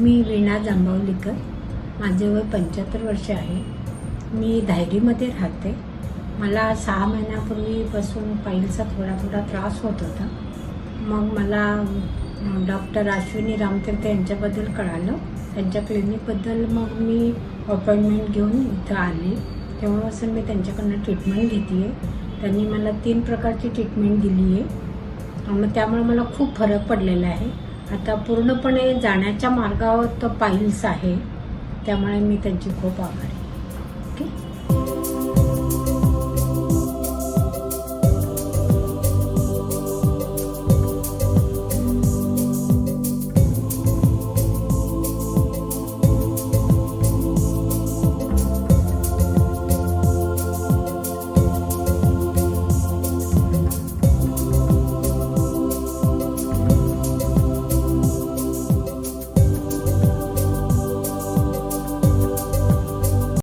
मी वीणा जांभवलीकर. माझे वय पंच्याहत्तर वर्ष आहे. मी धायरीमध्ये राहते. मला सहा महिन्यापूर्वीपासून पायलचा थोडा थोडा त्रास होत होता. मग मला डॉक्टर अश्विनी रामतीर्थ यांच्याबद्दल कळालं. त्यांच्या क्लिनिकबद्दल मग मी अपॉइंटमेंट घेऊन इथं आले. तेव्हापासून मी त्यांच्याकडनं ट्रीटमेंट घेते आहे त्यांनी मला तीन प्रकारची ट्रीटमेंट दिली आहे मग त्यामुळे मला खूप फरक पडलेला आहे. आता पूर्णपणे जाण्याच्या मार्गावर तो पाईल्स आहे. त्यामुळे मी त्यांची खूप आभारी